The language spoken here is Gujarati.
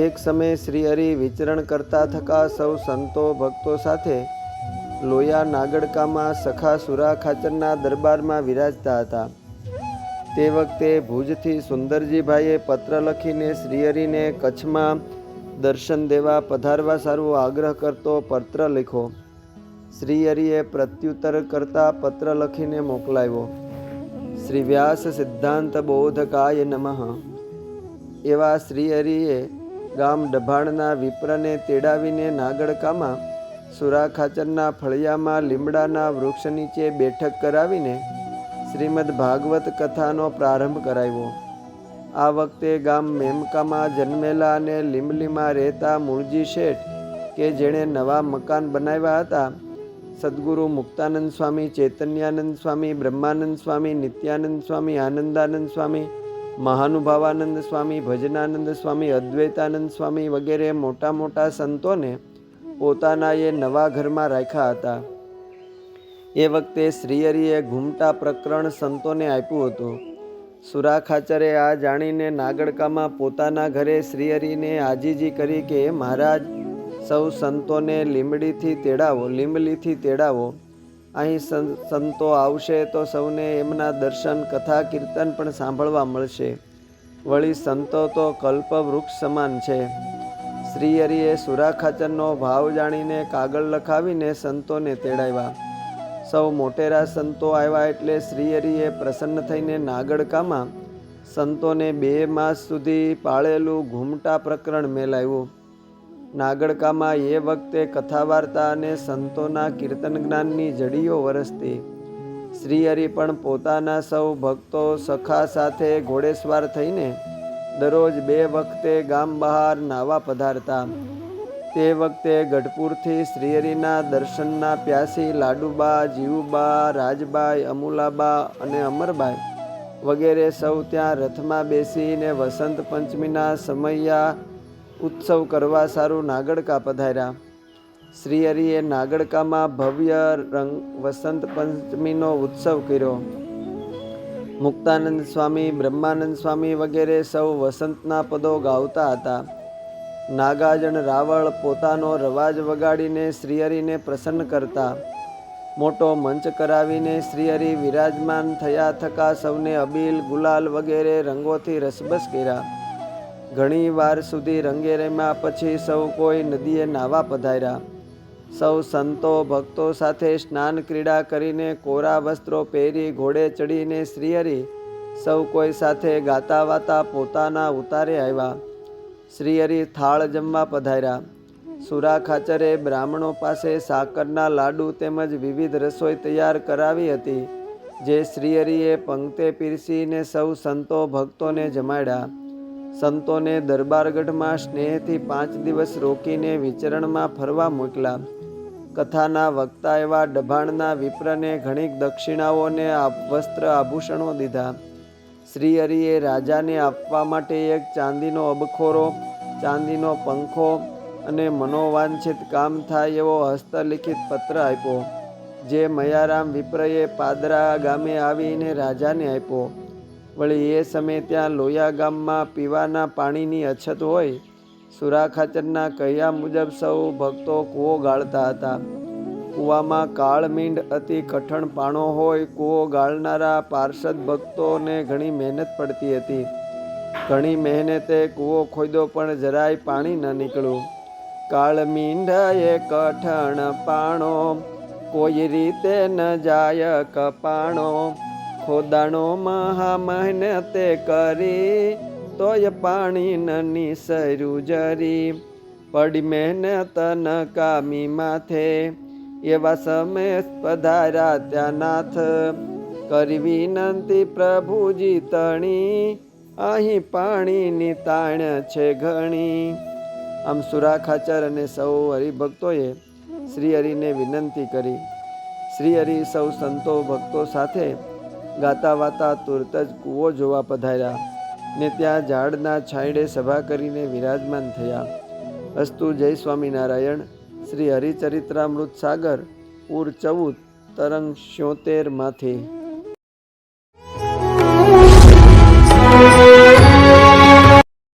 એક સમયે શ્રી હરિ વિચરણ કરતા થકા સૌ સંતો ભક્તો સાથે લોયા નાગડકામાં સખા સુરા ખાચરના દરબારમાં વિરાજતા હતા. તે વખતે ભુજથી સુંદરજીભાઈએ પત્ર લખીને શ્રીહરિને કચ્છમાં દર્શન દેવા પધારવા સારું આગ્રહ કરતો પત્ર લખ્યો. શ્રીહરિએ પ્રત્યુત્તર કરતા પત્ર લખીને મોકલાવ્યો. શ્રી વ્યાસ સિદ્ધાંત બોધકાય નમઃ. એવા શ્રીહરિએ ગામ ડભાણના વિપ્રને તેડાવીને નાગડકામાં સુરા ખાચરના ફળિયામાં લીમડાના વૃક્ષ નીચે બેઠક કરાવીને શ્રીમદ ભાગવત કથાનો પ્રારંભ કરાવ્યો. આ વખતે ગામ મેમકામાં જન્મેલા અને લીમલીમાં રહેતા મૂળજી શેઠ, કે જેણે નવા મકાન બનાવ્યા હતા, સદગુરુ મુક્તાનંદ સ્વામી, ચૈતન્યાનંદ સ્વામી, બ્રહ્માનંદ સ્વામી, નિત્યાનંદ સ્વામી, આનંદાનંદ સ્વામી મહાનુભાવાનંદ સ્વામી, ભજનાનંદ સ્વામી, અદ્વૈતાનંદ સ્વામી વગેરે મોટા મોટા સંતોને પોતાના એ નવા ઘરમાં રાખ્યા હતા. એ વખતે શ્રીહરિએ ઘૂમટા પ્રકરણ સંતોને આપ્યું હતું. સુરા આ જાણીને નાગડકામાં પોતાના ઘરે શ્રીહરિને આજીજી કરી કે, મહારાજ, સૌ સંતોને લીમડીથી તેડાવો, લીંબલીથી તેડાવો. અહીં સંતો આવશે તો સૌને એમના દર્શન, કથા, કીર્તન પણ સાંભળવા મળશે. વળી સંતો તો કલ્પવૃક્ષ સમાન છે. શ્રી હરિએ ખાચરનો ભાવ જાણીને કાગળ લખાવીને સંતોને તેડાવ્યા. સૌ મોટેરા સંતો આવ્યા એટલે શ્રીહરિએ પ્રસન્ન થઈને નાગડકામાં સંતોને બે માસ સુધી પાળેલું ઘૂમટા પ્રકરણ મેલાવ્યું. નાગડકામાં એ વખતે કથા વાર્તા અને સંતોના કીર્તન જ્ઞાનની જડીઓ વરસતી. શ્રીહરિ પણ પોતાના સૌ ભક્તો સખા સાથે ઘોડેસવાર થઈને દરરોજ બે વખતે ગામ બહાર નાવા પધારતા. તે વખતે ગઢપુરથી શ્રીહરિના દર્શનના પ્યાસી લાડુબા, જીવુબા, રાજબાઈ, અમુલાબા અને અમરબાઈ વગેરે સૌ ત્યાં રથમાં બેસીને વસંત પંચમીના સમૈયા ઉત્સવ કરવા સારું નાગડકા પધાર્યા શ્રીહરિએ નાગડકામાં ભવ્ય રંગ વસંત પંચમીનો ઉત્સવ કર્યો. મુક્તાનંદ સ્વામી, બ્રહ્માનંદ સ્વામી વગેરે સૌ વસંતના પદો ગાવતા હતા. નાગાજણ રાવળ પોતાનો રવાજ વગાડીને શ્રીહરિને પ્રસન્ન કરતા. મોટો મંચ કરાવીને શ્રીહરિ વિરાજમાન થયા થકા સૌને અબીલ ગુલાલ વગેરે રંગોથી રસબસ કર્યા. ઘણી વાર સુધી રંગે રમ્યા પછી સૌ કોઈ નદીએ નાવા પધાર્યા. સૌ સંતો ભક્તો સાથે સ્નાન ક્રીડા કરીને કોરા વસ્ત્રો પહેરી ઘોડે ચડીને શ્રીહરી સૌ કોઈ સાથે ગાતા વાતા પોતાના ઉતારે આવ્યા. શ્રીહરી થાળ જમવા પધાર્યા. સુરા ખાચરે બ્રાહ્મણો પાસે સાકરના લાડુ તેમજ વિવિધ રસોઈ તૈયાર કરાવી હતી, જે શ્રીહરિએ પંક્તે પીરસીને સૌ સંતો ભક્તોને જમાડ્યા. સંતોને દરબારગઢમાં સ્નેહથી પાંચ દિવસ રોકીને વિચરણમાં ફરવા મોકલા. કથાના વક્તા એવા ડભાણના વિપ્રને ઘણી દક્ષિણાઓને વસ્ત્ર આભૂષણો દીધા. શ્રી હરિએ રાજાને આપવા માટે એક ચાંદીનો અબખોરો, ચાંદીનો પંખો અને મનોવાંછિત કામ થાય એવો હસ્તલિખિત પત્ર આપ્યો, જે મયારામ વિપ્રએ પાદરા ગામે આવીને રાજાને આપ્યો. વળી એ સમયે ત્યાં લોયા ગામમાં પીવાના પાણીની અછત હોય, સુરા ખાચરના કહ્યા મુજબ સૌ ભક્તો કૂવો ગાળતા હતા. કૂવામાં કાળમીંડ અતિ કઠણ પાણો હોય, કૂવો ગાળનારા પાર્ષદ ભક્તોને ઘણી મહેનત પડતી હતી. ઘણી મહેનતે કૂવો ખોદ્યો પણ જરાય પાણી ન નીકળ્યું. કાળમીંડ એ કઠણ પાણો, કોઈ રીતે ન જાય કપાણો ખોદાણો મહા મહેનતે કરી, તોય પાણી ન નિસર્યું જરી. પડી મહેનત ન કામી માથે, એવા સમય પધાર્યા ત્યાં નાથ કરી વિનંતી પ્રભુજી તણી, અહીં પાણીની તાણ છે ઘણી. આમ સુરાખાચર અને સૌ હરિભક્તોએ શ્રી હરિને વિનંતી કરી. શ્રી હરિ સૌ સંતો ભક્તો સાથે ગાતા વાતા તુરત જ કૂવો જોવા પધાર્યા ને ત્યાં ઝાડના છાંયડે સભા કરીને વિરાજમાન થયા. અસ્તુ જય સ્વામિનારાયણ. શ્રી હરિચરિત્રામૃત સાગર, ઉર ચૌદ, તરંગ શ્યોતેરમાંથી.